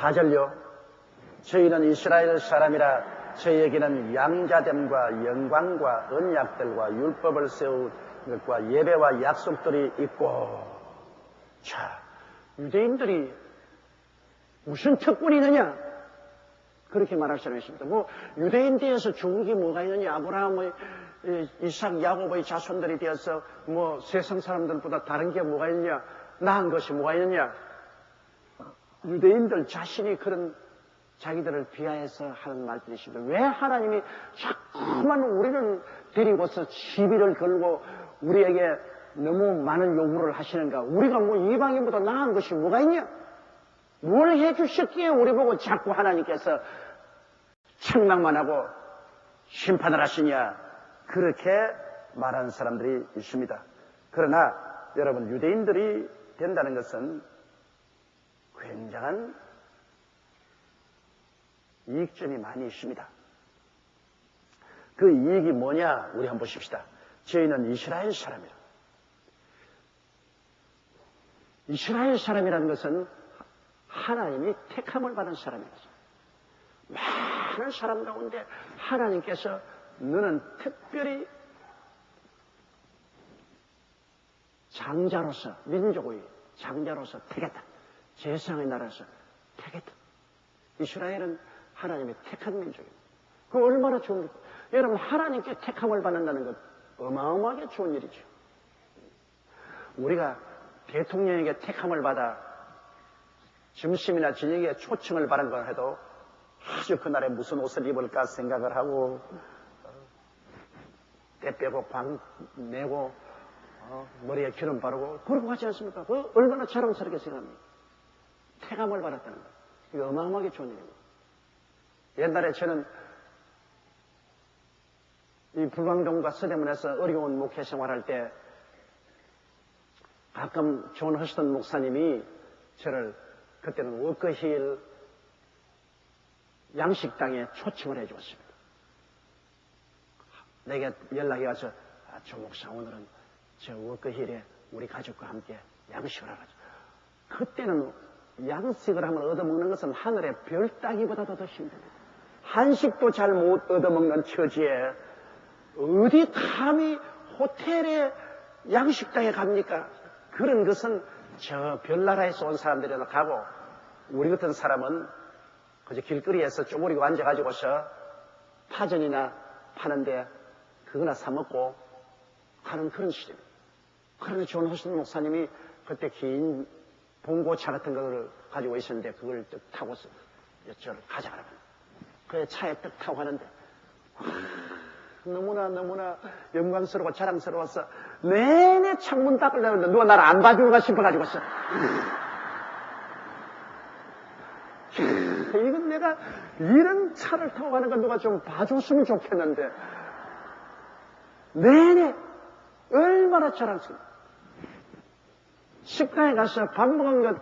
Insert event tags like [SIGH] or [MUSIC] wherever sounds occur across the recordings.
사절요. 저희는 이스라엘 사람이라 저희에게는 양자됨과 영광과 언약들과 율법을 세운 것과 예배와 약속들이 있고 자 유대인들이 무슨 특권이 있느냐 그렇게 말할 사람이 있습니다. 뭐 유대인 되어서 좋은 게 뭐가 있느냐 아브라함의 이삭 야곱의 자손들이 되어서 뭐 세상 사람들보다 다른 게 뭐가 있느냐 나은 것이 뭐가 있느냐 유대인들 자신이 그런 자기들을 비하해서 하는 말들이 있습니다. 왜 하나님이 자꾸만 우리를 데리고서 시비를 걸고 우리에게 너무 많은 요구를 하시는가? 우리가 뭐 이방인보다 나은 것이 뭐가 있냐? 뭘 해주셨기에 우리 보고 자꾸 하나님께서 책망만 하고 심판을 하시냐? 그렇게 말하는 사람들이 있습니다. 그러나 여러분 유대인들이 된다는 것은 굉장한 이익점이 많이 있습니다. 그 이익이 뭐냐? 우리 한번 보십시다. 저희는 이스라엘 사람이라. 이스라엘 사람이라는 것은 하나님이 택함을 받은 사람이라서 많은 사람 가운데 하나님께서 너는 특별히 장자로서 민족의 장자로서 택했다. 세상의 나라에서 택했다. 이스라엘은 하나님의 택한 민족입니다. 그 얼마나 좋은 것. 여러분 하나님께 택함을 받는다는 것 어마어마하게 좋은 일이죠. 우리가 대통령에게 택함을 받아 점심이나 저녁에 초청을 받은 걸 해도 아주 그날에 무슨 옷을 입을까 생각을 하고 때 빼고 방 내고 어, 머리에 기름 바르고 그러고 하지 않습니까? 그 얼마나 자랑스럽게 생각합니까? 태감을 받았다는 거. 이거 어마어마하게 좋은 일입니다. 옛날에 저는 이 불광동과 서대문에서 어려운 목회 생활할 때 가끔 존 허스턴 목사님이 저를 그때는 워크힐 양식당에 초청을 해 주었습니다. 내게 연락이 와서 아, 조 목사 오늘은 저 워크힐에 우리 가족과 함께 양식을 하라죠. 그때는 양식을 하면 얻어먹는 것은 하늘의 별 따기보다도 더 힘듭니다. 한식도 잘 못 얻어먹는 처지에 어디 감히 호텔에 양식당에 갑니까? 그런 것은 저 별나라에서 온 사람들이나 가고 우리 같은 사람은 그저 길거리에서 쪼그리고 앉아가지고서 파전이나 파는데 그거나 사먹고 하는 그런 시대입니다. 그러나 존 호신 목사님이 그때 긴 봉고차 같은 걸 가지고 있었는데 그걸 뚝 타고서 저를 가져가라고. 그 차에 뚝 타고 가는데 너무나 너무나 영광스러워 자랑스러워서 내내 창문 닦으려는데 누가 나를 안 봐주는가 싶어가지고서 이건 내가 이런 차를 타고 가는 건 누가 좀 봐줬으면 좋겠는데 내내 얼마나 자랑스러워 식당에 가서 밥 먹은 것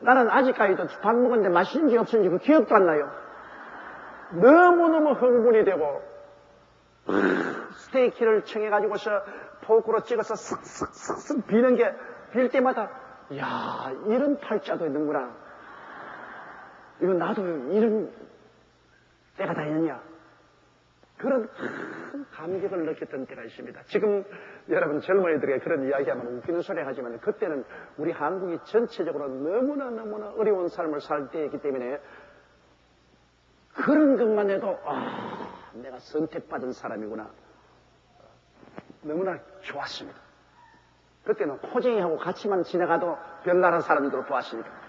나는 아직까지도 밥 먹었는데 맛있는지 없는지 그 기억도 안 나요 너무너무 흥분이 되고 스테이키를 청해가지고서 포크로 찍어서 쓱쓱쓱쓱 비는 게 빌 때마다 야 이런 팔자도 있는구나. 이거 나도 이런 때가 다 있느냐. 그런 감격을 느꼈던 때가 있습니다. 지금 여러분 젊은이들에게 그런 이야기하면 웃기는 소리 하지만 그때는 우리 한국이 전체적으로 너무나 너무나 어려운 삶을 살 때이기 때문에 그런 것만 해도 아 내가 선택받은 사람이구나. 너무나 좋았습니다. 그때는 코쟁이하고 같이만 지나가도 별나라 사람들을 보았으니까.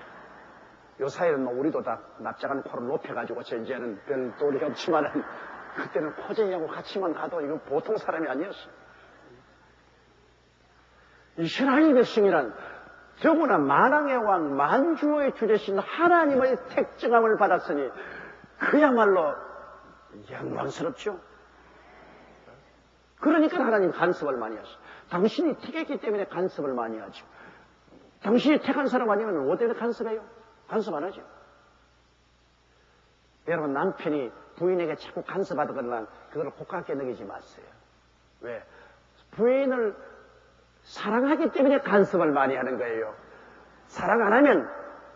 요 사이는 뭐 우리도 다 납작한 코를 높여가지고 이제는 별 도리 없지만은 그때는 코쟁이하고 같이만 가도 이거 보통 사람이 아니었어. 이스라엘 백성이란 더구나 만왕의 왕 만주의 주제신 하나님의 택정함을 받았으니 그야말로 영광스럽죠. 그러니까 하나님 간섭을 많이 하죠. 당신이 택했기 때문에 간섭을 많이 하죠. 당신이 택한 사람 아니면 어떻게 간섭해요? 간섭 안 하죠. 여러분 남편이 부인에게 자꾸 간섭하거나 그걸 고깝게 느끼지 마세요. 왜? 부인을 사랑하기 때문에 간섭을 많이 하는 거예요. 사랑 안 하면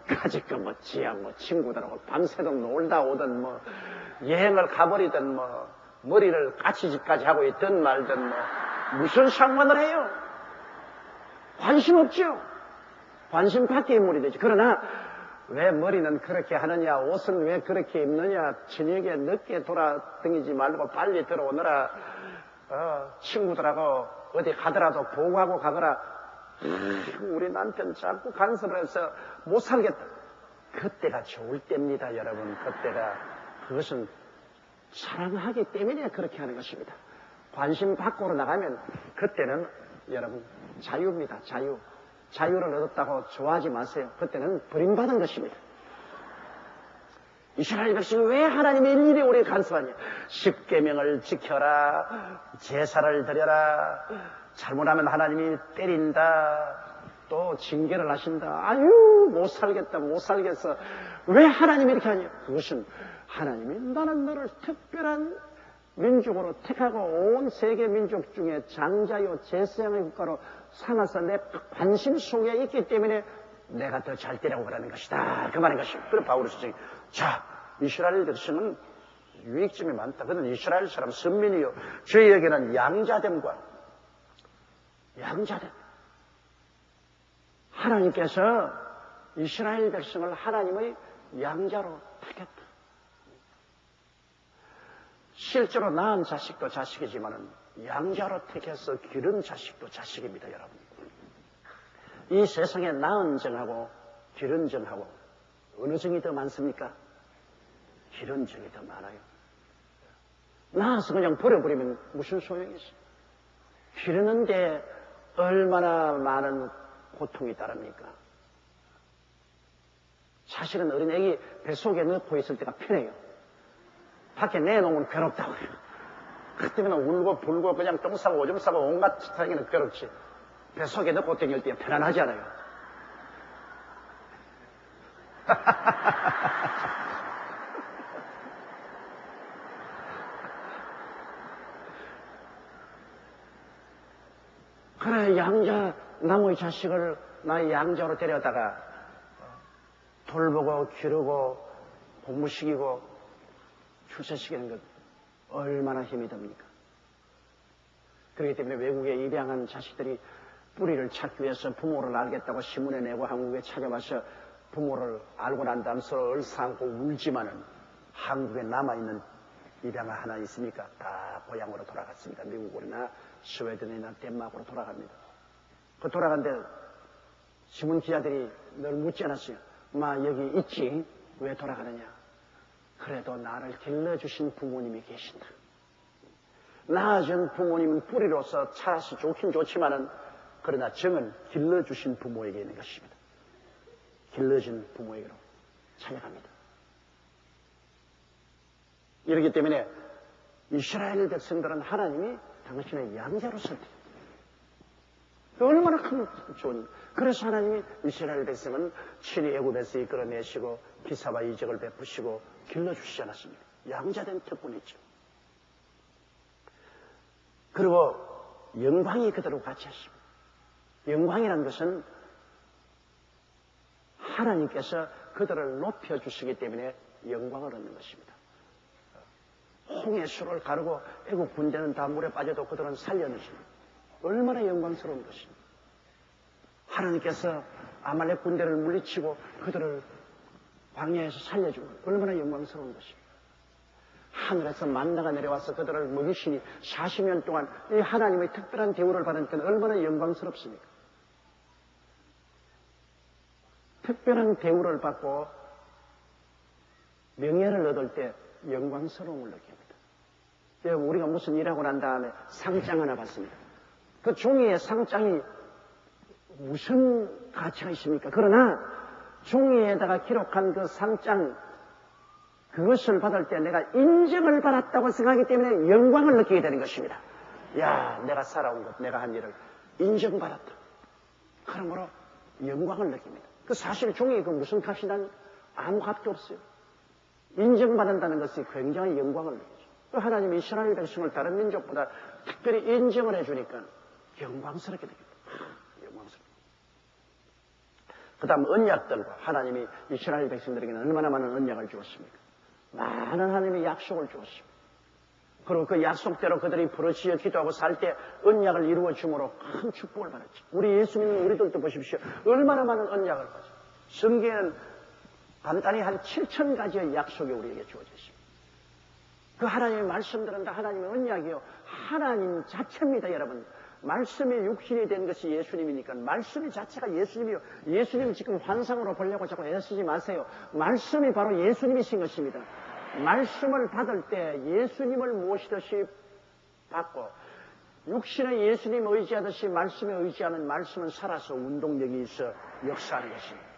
가지고 뭐 지하 뭐 친구들하고 밤새도록 놀다 오든 뭐 여행을 가버리든 뭐 머리를 까치집까지 하고 있든 말든 뭐 무슨 상관을 해요? 관심 없죠? 관심 밖의 인물이 되죠. 그러나 왜 머리는 그렇게 하느냐, 옷은 왜 그렇게 입느냐, 저녁에 늦게 돌아다니지 말고 빨리 들어오느라, 어, 친구들하고 어디 가더라도 보고하고 가거라. 우리 남편 자꾸 간섭을 해서 못 살겠다. 그때가 좋을 때입니다, 여러분. 그때가. 그것은 사랑하기 때문에 그렇게 하는 것입니다. 관심 밖으로 나가면 그때는 여러분 자유입니다. 자유. 자유를 얻었다고 좋아하지 마세요. 그때는 버림받은 것입니다. 이스라엘 백성이 왜 하나님의 일일이 우리 간섭하냐? 십계명을 지켜라, 제사를 드려라, 잘못하면 하나님이 때린다, 또 징계를 하신다. 아유, 못 살겠다, 못 살겠어. 왜 하나님이 이렇게 하냐? 그것은 하나님이 나는 너를 특별한 민족으로 택하고 온 세계 민족 중에 장자요 제사장의 국가로 삼아서 내 관심 속에 있기 때문에 내가 더 잘 되라고 그러는 것이다. 그 말인 것입니다. 그럼 바울이 선생님, 자, 이스라엘 백성은 유익점이 많다. 그는 이스라엘 사람 선민이요. 저희에게는 양자됨과 양자됨. 하나님께서 이스라엘 백성을 하나님의 양자로 택했다. 실제로 낳은 자식도 자식이지만은 양자로 택해서 기른 자식도 자식입니다, 여러분. 이 세상에 낳은 정하고 기른 정하고 어느 정이 더 많습니까? 기른 정이 더 많아요. 낳아서 그냥 버려버리면 무슨 소용이 있어? 기르는데 얼마나 많은 고통이 따릅니까? 사실은 어린애기 뱃속에 넣고 있을 때가 편해요. 밖에 내놓으면 괴롭다고 해요. 그때면 울고 불고 그냥 똥 싸고 오줌 싸고 온갖 짓 하기는 괴롭지. 뱃속에 넣고 댕길 때 편안하지 않아요. [LAUGHS] 그래, 양자, 나무의 자식을 나의 양자로 데려다가 돌보고 기르고 공부시키고 출세시키는 것 얼마나 힘이 듭니까? 그렇기 때문에 외국에 입양한 자식들이 뿌리를 찾기 위해서 부모를 알겠다고 신문에 내고 한국에 찾아와서 부모를 알고 난 다음 서로 얼싸안고 울지만은 한국에 남아있는 입양아 하나 있습니까? 다 고향으로 돌아갔습니다. 미국이나 스웨덴이나 덴마크로 돌아갑니다. 그 돌아간데 신문 기자들이 늘 묻지 않았어요. 마 여기 있지? 왜 돌아가느냐? 그래도 나를 길러주신 부모님이 계신다. 낳아준 부모님은 뿌리로서 차라시 좋긴 좋지만은 그러나 정은 길러주신 부모에게 있는 것입니다. 길러준 부모에게로 찬양합니다. 이렇기 때문에 이스라엘 백성들은 하나님이 당신의 양자로 선택. 얼마나 큰 좋은. 그래서 하나님이 이스라엘 백성은 친히 애굽에서 이끌어내시고 기사와 이적을 베푸시고 길러주시지 않았습니까? 양자된 특권이죠. 그리고 영광이 그대로 같이 하십니다. 영광이라는 것은 하나님께서 그들을 높여주시기 때문에 영광을 얻는 것입니다. 홍해 수를 가르고 애국 군대는 다 물에 빠져도 그들은 살려내십니다. 얼마나 영광스러운 것입니다. 하나님께서 아말렉 군대를 물리치고 그들을 광야에서 살려준 얼마나 영광스러운 것입니다. 하늘에서 만나가 내려와서 그들을 먹이시니 40년 동안 이 하나님의 특별한 대우를 받은 때는 얼마나 영광스럽습니까? 특별한 대우를 받고 명예를 얻을 때 영광스러움을 느낍니다. 우리가 무슨 일하고 난 다음에 상장 하나 받습니다. 그 종이의 상장이 무슨 가치가 있습니까? 그러나 종이에다가 기록한 그 상장 그것을 받을 때 내가 인정을 받았다고 생각하기 때문에 영광을 느끼게 되는 것입니다. 야, 내가 살아온 것, 내가 한 일을 인정받았다. 그러므로 영광을 느낍니다. 그 사실 종이 그 무슨 값이 난 아무 값도 없어요. 인정받는다는 것이 굉장히 영광을 느끼죠. 그 하나님이 이스라엘 백성을 다른 민족보다 특별히 인정을 해주니까 영광스럽게 됩니다. 영광스럽게. 그 다음 언약들과 하나님이 이스라엘 백성들에게는 얼마나 많은 언약을 주었습니까? 많은 하나님의 약속을 주었습니다. 그리고 그 약속대로 그들이 부르짖어 기도하고 살 때 언약을 이루어 주므로 큰 축복을 받았죠. 우리 예수 님는 우리들도 보십시오. 얼마나 많은 언약을 받죠. 성경에는 간단히 한 7천 가지의 약속이 우리에게 주어져 있습니다. 그 하나님의 말씀들은 다 하나님의 언약이요. 하나님 자체입니다, 여러분. 말씀이 육신이 된 것이 예수님이니까 말씀이 자체가 예수님이요. 예수님 지금 환상으로 보려고 자꾸 애쓰지 마세요. 말씀이 바로 예수님이신 것입니다. 말씀을 받을 때 예수님을 모시듯이 받고 육신의 예수님 의지하듯이 말씀에 의지하는 말씀은 살아서 운동력이 있어 역사하는 것입니다.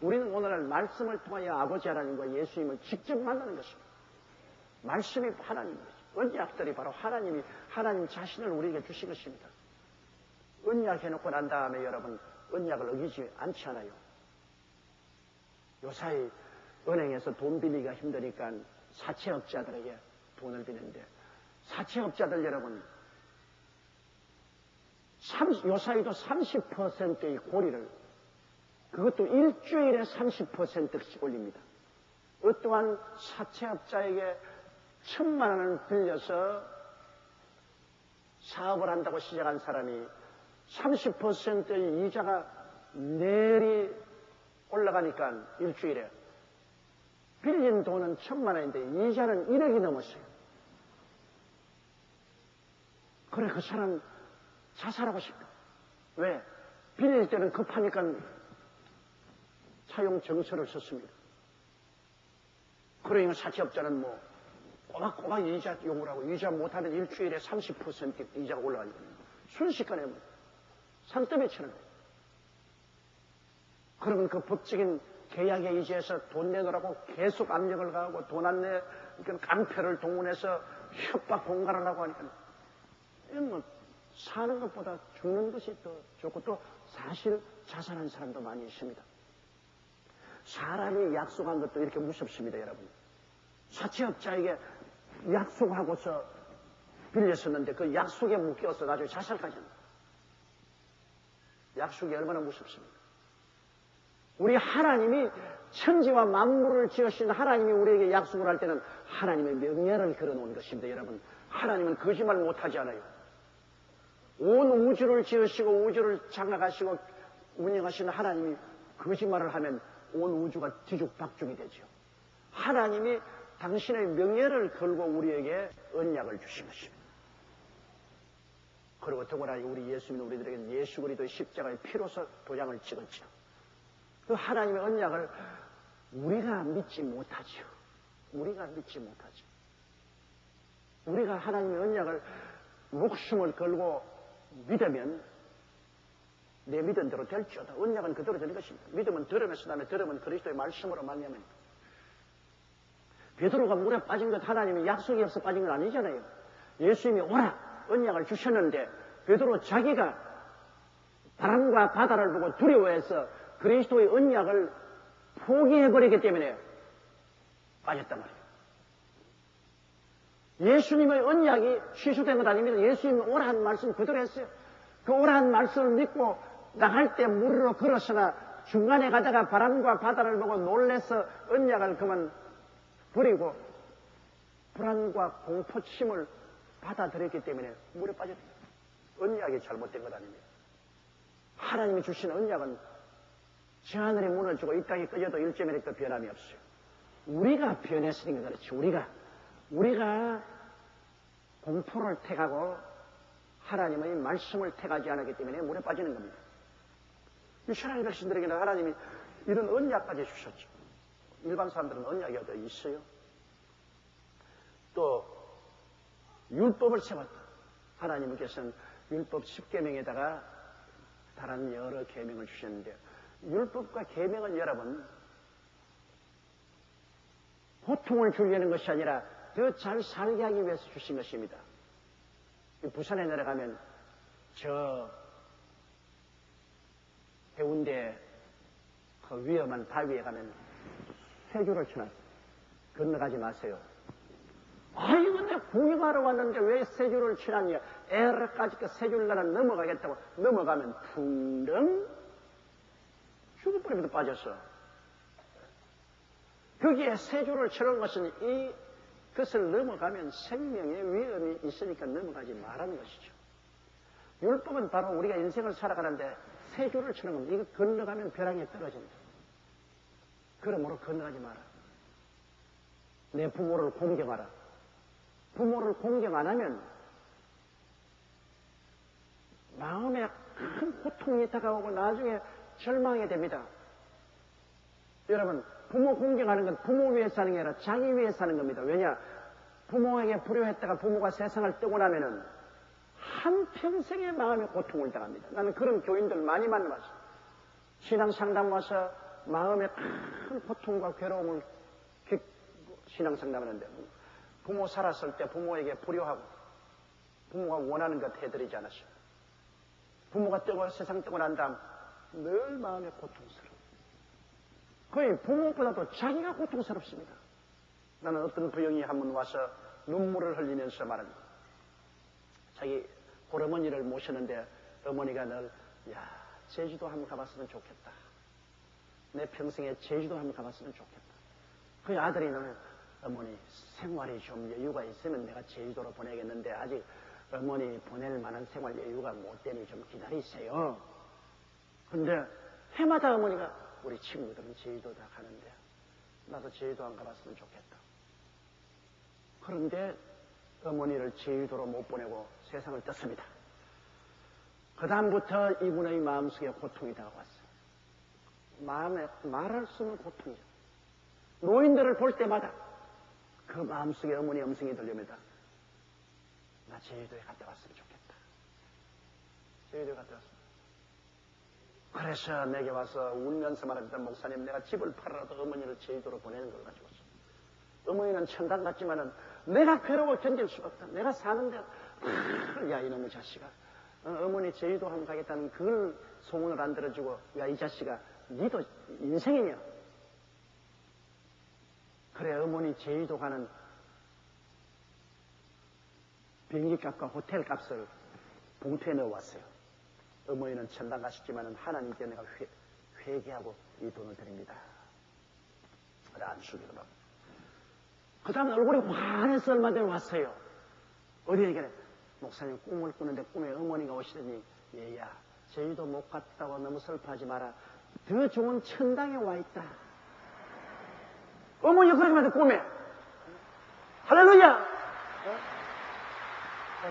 우리는 오늘날 말씀을 통하여 아버지 하나님과 예수님을 직접 만나는 것입니다. 말씀이 하나님입니다. 언약들이 바로 하나님이 하나님 자신을 우리에게 주신 것입니다. 언약 해놓고 난 다음에 여러분 언약을 어기지 않지 않아요. 요사이 은행에서 돈 빌리기가 힘드니까 사채업자들에게 돈을 비는데 사채업자들 여러분 요사이도 30%의 고리를 그것도 일주일에 30%씩 올립니다. 어떠한 사채업자에게 천만 원을 빌려서 사업을 한다고 시작한 사람이 30%의 이자가 내리 올라가니까 일주일에 빌린 돈은 천만 원인데 이자는 1억이 넘었어요. 그래 그 사람 자살하고 싶다. 왜? 빌릴 때는 급하니까 차용 정서를 썼습니다. 그러니까 사채업자는 뭐 꼬박꼬박 이자 하고 이자 못하는 일주일에 30% 이자가 올라가니까 순식간에 뭐 산더미 치는 거예요. 그러면 그 법적인 계약에 의지해서 돈 내놓으라고 계속 압력을 가하고 돈 안 내, 그러니까 깡패를 동원해서 협박 공갈을 하고 하니까 이건 뭐 사는 것보다 죽는 것이 더 좋고 또 사실 자살한 사람도 많이 있습니다. 사람이 약속한 것도 이렇게 무섭습니다, 여러분. 사채업자에게 약속하고서 빌렸었는데 그 약속에 묶여서 나중에 자살까지 합니다. 약속이 얼마나 무섭습니까? 우리 하나님이 천지와 만물을 지으신 하나님이 우리에게 약속을 할 때는 하나님의 명예를 걸어놓은 것입니다, 여러분. 하나님은 거짓말 못하지 않아요. 온 우주를 지으시고 우주를 장악하시고 운영하시는 하나님이 거짓말을 하면 온 우주가 뒤죽박죽이 되죠. 하나님이 당신의 명예를 걸고 우리에게 언약을 주신 것입니다. 그리고 더구나 우리 예수님 우리들에게 예수 그리도의 십자가의 피로서 도장을 찍었죠. 그 하나님의 언약을 우리가 믿지 못하죠. 우리가 믿지 못하죠. 우리가 하나님의 언약을 목숨을 걸고 믿으면 내 믿은 대로 될지어다. 언약은 그대로 되는 것입니다. 믿음은 들으면서 다음에 들으면 그리스도의 말씀으로 말미암은 베드로가 물에 빠진 것 하나님이 약속이 없어 빠진 건 아니잖아요. 예수님이 오라 언약을 주셨는데 베드로 자기가 바람과 바다를 보고 두려워해서 그리스도의 언약을 포기해버리기 때문에 빠졌단 말이에요. 예수님의 언약이 취소된 것 아닙니다. 예수님은 오라한 말씀 그대로 했어요. 그 오라한 말씀을 믿고 나갈 때 물으로 걸었으나 중간에 가다가 바람과 바다를 보고 놀래서 언약을 그만 버리고 불안과 공포심을 받아들였기 때문에 물에 빠졌다. 언약이 잘못된 것 아닙니다. 하나님이 주신 언약은 저 하늘이 무너지고 이 땅이 꺼져도 일점이라도 변함이 없어요. 우리가 변했으니까 그렇지. 우리가 우리가 공포를 택하고 하나님의 말씀을 택하지 않았기 때문에 물에 빠지는 겁니다. 이스라엘 백성들에게는 하나님이 이런 언약까지 주셨죠. 일반 사람들은 언약이 어디 있어요? 또 율법을 세웠다. 하나님께서는 율법 10계명에다가 다른 여러 계명을 주셨는데 율법과 계명은 여러분 고통을 주려는 것이 아니라 더 잘 살게 하기 위해서 주신 것입니다. 부산에 내려가면 저 해운대 그 위험한 바위에 가면 쇠줄을 쳐놨어요. 건너가지 마세요. 아이, 근데 구경하러 왔는데 왜 쇠줄을 치놨냐? 에러까지 그 쇠줄 나는 넘어가겠다고 넘어가면 풍덩 죽어. 뿔뿔이부터 빠졌어. 거기에 세 줄을 쳐놓은 것은 이 것을 넘어가면 생명의 위험이 있으니까 넘어가지 말라는 것이죠. 율법은 바로 우리가 인생을 살아가는데 세 줄을 치는 겁니다. 이거 건너가면 벼랑에 떨어진다. 그러므로 건너가지 마라. 내 부모를 공경하라. 부모를 공경 안 하면 마음에 큰 고통이 다가오고 나중에 절망하게 됩니다. 여러분, 부모 공경하는 건 부모 위해서 하는 게 아니라 자기 위해서 하는 겁니다. 왜냐? 부모에게 불효했다가 부모가 세상을 뜨고 나면은 한평생의 마음의 고통을 당합니다. 나는 그런 교인들 많이 만나봤어요. 신앙 상담 와서 마음에 큰 고통과 괴로움을 신앙 상담하는데 부모 살았을 때 부모에게 불효하고 부모가 원하는 것 해드리지 않았어요. 부모가 뜨고 세상 뜨고 난 다음 늘 마음에 고통스러워. 거의 부모보다도 자기가 고통스럽습니다. 나는 어떤 부영이 한 번 와서 눈물을 흘리면서 말합니다. 자기 고어머니를 모셨는데 어머니가 늘, 야, 제주도 한번 가봤으면 좋겠다. 내 평생에 제주도 한번 가봤으면 좋겠다. 그 아들이 너는 어머니 생활이 좀 여유가 있으면 내가 제주도로 보내겠는데 아직 어머니 보낼 만한 생활 여유가 못 되니 좀 기다리세요. 근데 해마다 어머니가 우리 친구들은 제주도 다 가는데 나도 제주도 안 가봤으면 좋겠다. 그런데 어머니를 제주도로 못 보내고 세상을 떴습니다. 그 다음부터 이분의 마음속에 고통이 다가왔어요. 마음에 말할 수 없는 고통이죠. 노인들을 볼 때마다 그 마음속에 어머니 음성이 들립니다. 나 제주도에 갔다 왔으면 좋겠다. 제주도에 갔다 왔으면. 그래서 내게 와서 울면서 말합니다. 목사님, 내가 집을 팔아라도 어머니를 제주도로 보내는 걸 가지고서. 어머니는 천당 같지만은 내가 괴로워 견딜 수가 없다. 내가 사는데, 아, 야, 이놈의 자식아. 어, 머니 제주도 한번 가겠다는 그걸 소문을 안 들어주고, 야, 이 자식아, 니도 인생이냐? 그래, 어머니 제주도 가는 비행기 값과 호텔 값을 봉투에 넣어왔어요. 어머니는 천당 가셨지만 하나님께 내가 회, 회개하고 이 돈을 드립니다. 그래, 안수기도 하고. 그 다음에 얼굴이 환해서 얼마 전에 왔어요. 어디 얘기해? 목사님 꿈을 꾸는데 꿈에 어머니가 오시더니 얘야 제주도 못 갔다고 너무 슬퍼하지 마라. 더 좋은 천당에 와 있다. 어머니가 그렇게 말해 꿈에. 할렐루야!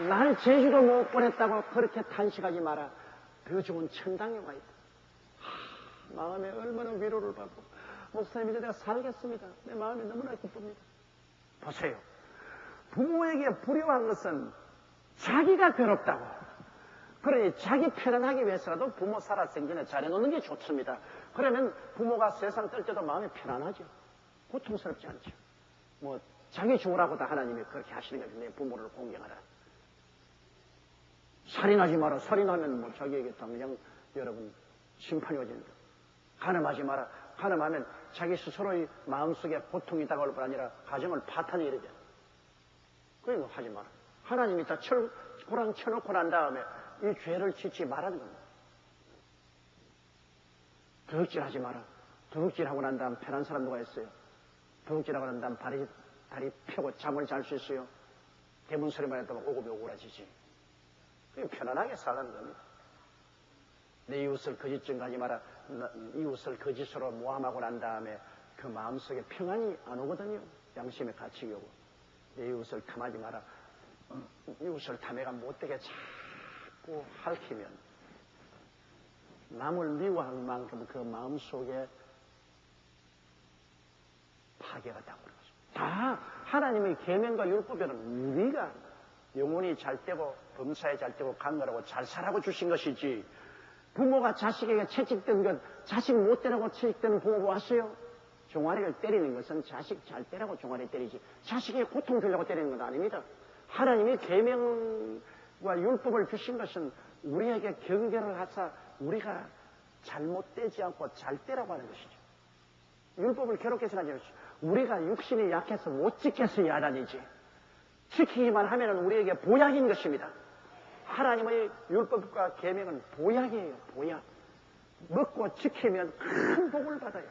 날 제주도 못 보냈다고 그렇게 탄식하지 마라. 더 좋은 천당에 와 있다. 하, 마음에 얼마나 위로를 받고 목사님 이제 내가 살겠습니다. 내 마음이 너무나 기쁩니다. 보세요. 부모에게 불효한 것은 자기가 괴롭다고. 그러니 자기 편안하기 위해서라도 부모 살아 생전에 잘해놓는 게 좋습니다. 그러면 부모가 세상 뜰 때도 마음이 편안하죠. 고통스럽지 않죠. 뭐 자기 죽으라고 다 하나님이 그렇게 하시는 거죠. 내 부모를 공경하라. 살인하지 마라. 살인하면 뭐 자기에게 당장 여러분 심판이 오진다. 가늠하지 마라. 가늠하면 자기 스스로의 마음속에 고통이 다가올 뿐 아니라 가정을 파탄이 이르죠. 그러니까 하지 마라. 하나님이 다 철, 고랑 쳐놓고 난 다음에 이 죄를 짓지 말라는 겁니다. 도둑질 하지 마라. 도둑질 하고 난 다음 편한 사람 누가 있어요? 도둑질 하고 난 다음 다리, 다리 펴고 잠을 잘 수 있어요? 대문 소리만 해도 오고비 오그라지지. 그냥 편안하게 살라는 겁니다. 내 이웃을 거짓증 가지 마라. 이웃을 거짓으로 모함하고 난 다음에 그 마음속에 평안이 안 오거든요. 양심의 가치이 오고. 내 이웃을 탐하지 마라. 이웃을 탐해가 못되게 자꾸 핥히면 남을 미워하는 만큼 그 마음속에 파괴가 되고 다 하나님의 계명과 율법에는 우리가 영혼이 잘 되고 범사에 잘 되고 강건하고 잘 살아고 주신 것이지 부모가 자식에게 채찍된 것 자식 못 되라고 채찍되는 부모 보았어요? 종아리를 때리는 것은 자식 잘 때라고 종아리 때리지 자식에게 고통 주려고 때리는 건 아닙니다. 하나님이 계명 과 율법을 주신 것은 우리에게 경계를 하사 우리가 잘못되지 않고 잘 되라고 하는 것이죠. 율법을 괴롭게 생각하지 마시오. 우리가 육신이 약해서 못 지켜서 야단이지. 지키기만 하면 우리에게 보약인 것입니다. 하나님의 율법과 계명은 보약이에요. 보약. 먹고 지키면 큰 복을 받아요.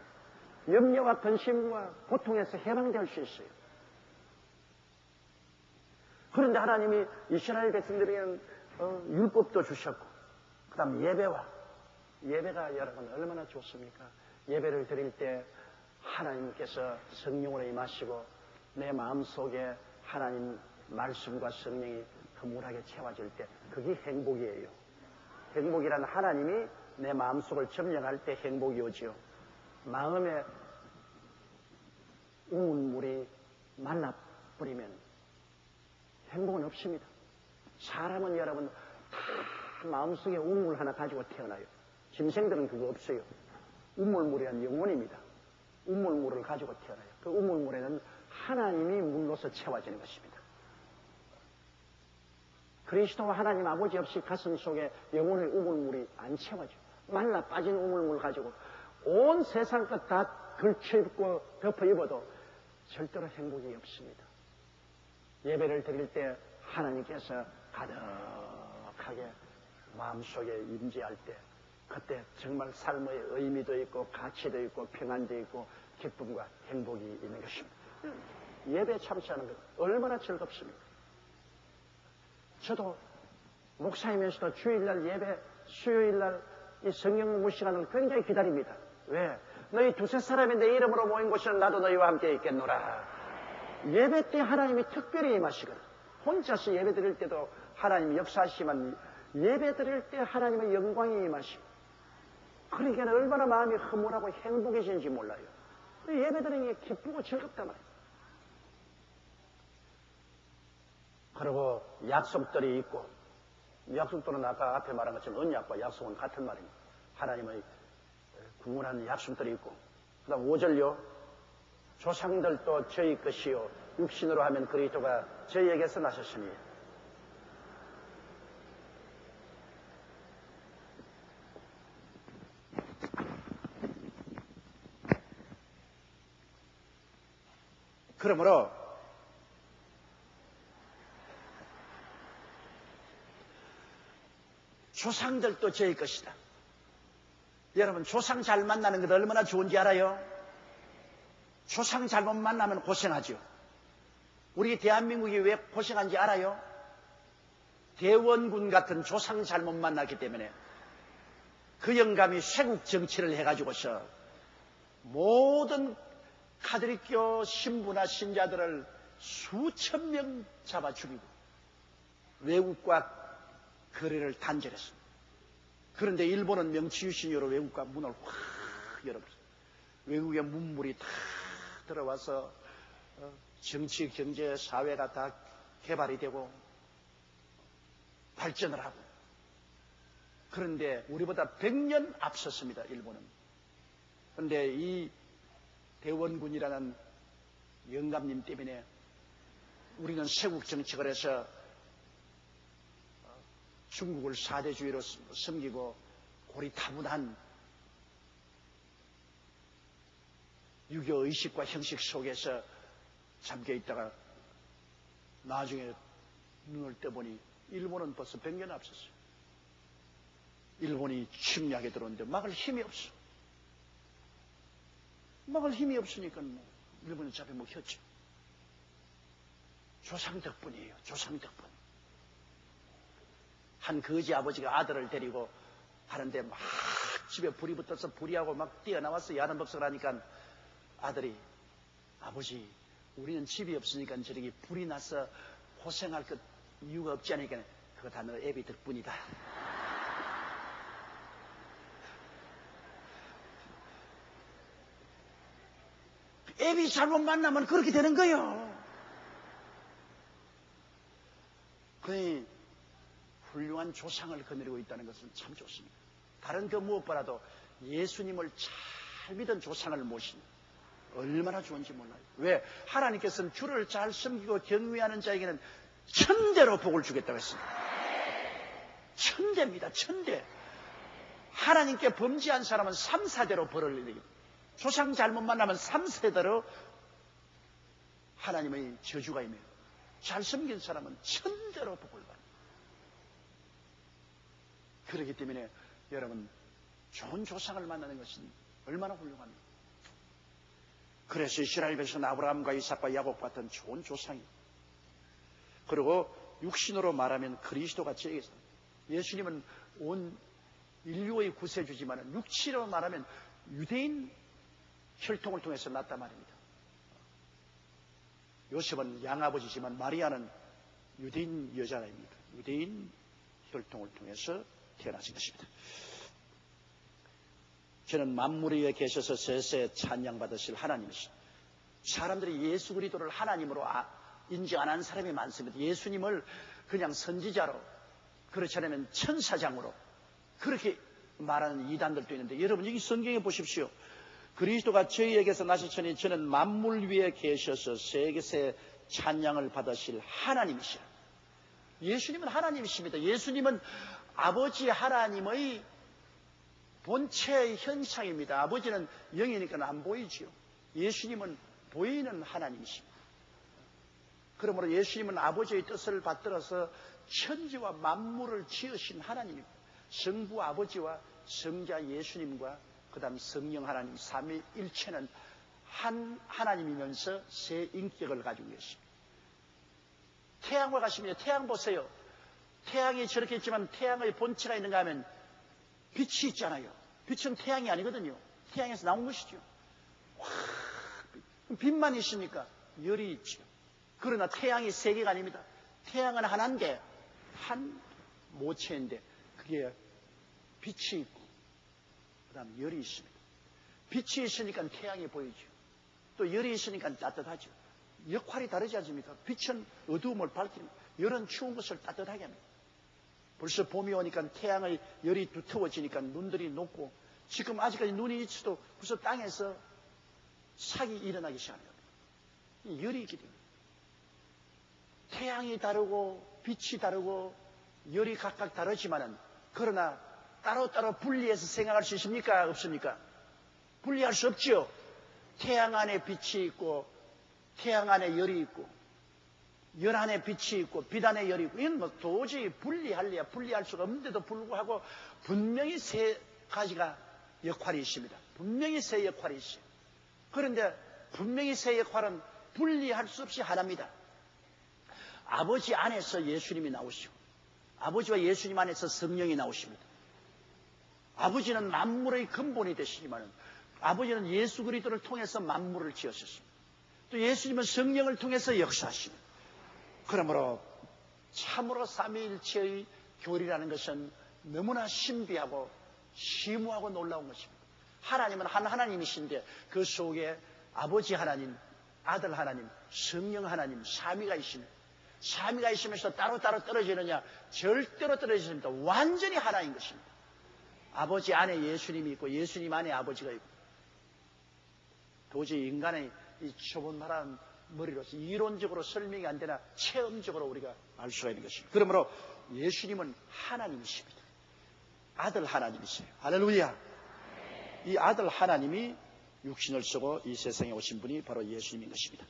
염려와 근심과 고통에서 해방될 수 있어요. 그런데 하나님이 이스라엘 백성들에게는 어, 율법도 주셨고, 그 다음 예배와 예배가 여러분 얼마나 좋습니까? 예배를 드릴 때 하나님께서 성령으로 임하시고 내 마음 속에 하나님 말씀과 성령이 흐물하게 채워질 때 그게 행복이에요. 행복이란 하나님이 내 마음속을 점령할 때 행복이 오지요. 마음에 우은 물이 말라버리면 행복은 없습니다. 사람은 여러분 다 마음속에 우물 하나 가지고 태어나요. 짐승들은 그거 없어요. 우물물이란 영혼입니다. 우물물을 가지고 태어나요. 그 우물물에는 하나님이 물로서 채워지는 것입니다. 그리스도와 하나님 아버지 없이 가슴 속에 영혼의 우물물이 안 채워져. 말라 빠진 우물물 가지고 온 세상 것다 걸쳐 입고 덮어 입어도 절대로 행복이 없습니다. 예배를 드릴 때 하나님께서 가득하게 마음속에 임재할 때 그때 정말 삶의 의미도 있고 가치도 있고 평안도 있고 기쁨과 행복이 있는 것입니다. 예배 참석하는 것 얼마나 즐겁습니까? 저도 목사이면서도 주일날 예배, 수요일날 이 성경 공부 시간을 굉장히 기다립니다. 왜? 너희 두세 사람이 내 이름으로 모인 곳에는 나도 너희와 함께 있겠노라. 예배 때 하나님이 특별히 임하시거든. 혼자서 예배 드릴 때도 하나님이 역사하시지만 예배 드릴 때 하나님의 영광이 임하시고 그러니까 얼마나 마음이 허물하고 행복해지는지 몰라요. 예배 드리는 게 기쁘고 즐겁단 말이에요. 그리고 약속들이 있고 약속들은 아까 앞에 말한 것처럼 언약과 약속은 같은 말입니다. 하나님의 구분한 약속들이 있고 그 다음 5절요 조상들도 저희 것이요 육신으로 하면 그리스도가 저희에게서 나셨으니 그러므로 조상들도 저희 것이다. 여러분 조상 잘 만나는 것 얼마나 좋은지 알아요? 조상 잘못 만나면 고생하죠. 우리 대한민국이 왜 고생한지 알아요? 대원군 같은 조상 잘못 만났기 때문에 그 영감이 쇄국 정치를 해가지고서 모든 카드리교 신부나 신자들을 수천 명 잡아 죽이고 외국과 거래를 단절했습니다. 그런데 일본은 명치유신으로 외국과 문을 확 열어버렸어요. 외국의 문물이 다 들어와서 어, 정치, 경제, 사회가 다 개발이 되고 발전을 하고 그런데 우리보다 100년 앞섰습니다. 일본은. 그런데 이 대원군이라는 영감님 때문에 우리는 세국 정책을 해서 중국을 사대주의로 섬기고 고리타분한 유교 의식과 형식 속에서 잠겨 있다가 나중에 눈을 떠보니 일본은 벌써 100년 앞섰어요. 일본이 침략에 들어오는데 막을 힘이 없어. 막을 힘이 없으니까 뭐 일본은 잡혀 먹혔죠. 조상 덕분이에요. 조상 덕분. 한 거지 아버지가 아들을 데리고 하는데 막 집에 불이 붙어서 불이 하고 막 뛰어나와서 야단 법석을 하니까 아들이 아버지 우리는 집이 없으니까 저렇게 불이 나서 고생할 것 이유가 없지 않으니까 그거 다 너 애비 덕분이다. 애비 잘못 만나면 그렇게 되는 거예요. 그니 훌륭한 조상을 거느리고 있다는 것은 참 좋습니다. 다른 그 무엇보다도 예수님을 잘 믿은 조상을 모신 얼마나 좋은지 몰라요. 왜? 하나님께서는 주를 잘 섬기고 경외하는 자에게는 천대로 복을 주겠다고 했습니다. 천대입니다. 천대. 하나님께 범죄한 사람은 3, 4대로 벌을 내립니다. 조상 잘못 만나면 3, 세대로 하나님의 저주가 임해요. 잘 섬긴 사람은 천대로 복을 받습니다. 그렇기 때문에 여러분 좋은 조상을 만나는 것은 얼마나 훌륭합니까? 그래서 이스라엘 백성은 아브라함과 이삭과 야곱 같은 좋은 조상이 그리고 육신으로 말하면 그리스도가 저에게서 예수님은 온 인류의 구세주지만 육신으로 말하면 유대인 혈통을 통해서 났단 말입니다. 요셉은 양아버지지만 마리아는 유대인 여자 아닙니까? 유대인 혈통을 통해서 태어나신 것입니다. 저는 만물 위에 계셔서 세세 찬양받으실 하나님이시 사람들이 예수 그리스도를 하나님으로 아, 인지 안 하는 사람이 많습니다. 예수님을 그냥 선지자로 그렇지 않으면 천사장으로 그렇게 말하는 이단들도 있는데 여러분 여기 성경에 보십시오. 그리스도가 저희에게서 나셨으니 저는 만물 위에 계셔서 세계세 찬양을 받으실 하나님이시라. 예수님은 하나님이십니다. 예수님은 아버지 하나님의 본체의 현상입니다. 아버지는 영이니까 안 보이지요. 예수님은 보이는 하나님이십니다. 그러므로 예수님은 아버지의 뜻을 받들어서 천지와 만물을 지으신 하나님입니다. 성부 아버지와 성자 예수님과 그 다음 성령 하나님 삼위일체는 한 하나님이면서 세 인격을 가지고 계십니다. 태양과 같습니다. 태양 보세요. 태양이 저렇게 있지만 태양의 본체가 있는가 하면 빛이 있잖아요. 빛은 태양이 아니거든요. 태양에서 나온 것이죠. 와, 빛만 있습니까? 열이 있죠. 그러나 태양이 세 개가 아닙니다. 태양은 하나인데 한 모체인데 그게 빛이 있고 그 다음 열이 있습니다. 빛이 있으니까 태양이 보이죠. 또 열이 있으니까 따뜻하죠. 역할이 다르지 않습니까? 빛은 어두움을 밝힙니다. 열은 추운 것을 따뜻하게 합니다. 벌써 봄이 오니까 태양의 열이 두터워지니까 눈들이 녹고 지금 아직까지 눈이 있어도 벌써 땅에서 sak이 일어나기 시작합니다. 열이 있기 때문에. 태양이 다르고 빛이 다르고 열이 각각 다르지만은 그러나 따로따로 분리해서 생각할 수 있습니까? 없습니까? 분리할 수 없죠. 태양 안에 빛이 있고 태양 안에 열이 있고 열 안에 빛이 있고 빛 안에 열이 있고 이건 뭐 도저히 분리할래야 분리할 수가 없는데도 불구하고 분명히 세 가지가 역할이 있습니다. 분명히 세 역할이 있어요. 그런데 분명히 세 역할은 분리할 수 없이 하나입니다. 아버지 안에서 예수님이 나오시고 아버지와 예수님 안에서 성령이 나오십니다. 아버지는 만물의 근본이 되시지만 아버지는 예수 그리스도를 통해서 만물을 지으셨습니다. 또 예수님은 성령을 통해서 역사하십니다. 그러므로 참으로 삼위일체의 교리라는 것은 너무나 신비하고 심오하고 놀라운 것입니다. 하나님은 한 하나님이신데 그 속에 아버지 하나님, 아들 하나님, 성령 하나님, 삼위가 있습니다. 삼위가 있으면서 따로따로 떨어지느냐? 절대로 떨어지십니다. 완전히 하나인 것입니다. 아버지 안에 예수님이 있고 예수님 안에 아버지가 있고 도저히 인간의 이 좁은 말한 머리로서 이론적으로 설명이 안 되나 체험적으로 우리가 알 수가 있는 것입니다. 그러므로 예수님은 하나님이십니다. 아들 하나님이세요. 할렐루야. 이 아들 하나님이 육신을 쓰고 이 세상에 오신 분이 바로 예수님인 것입니다.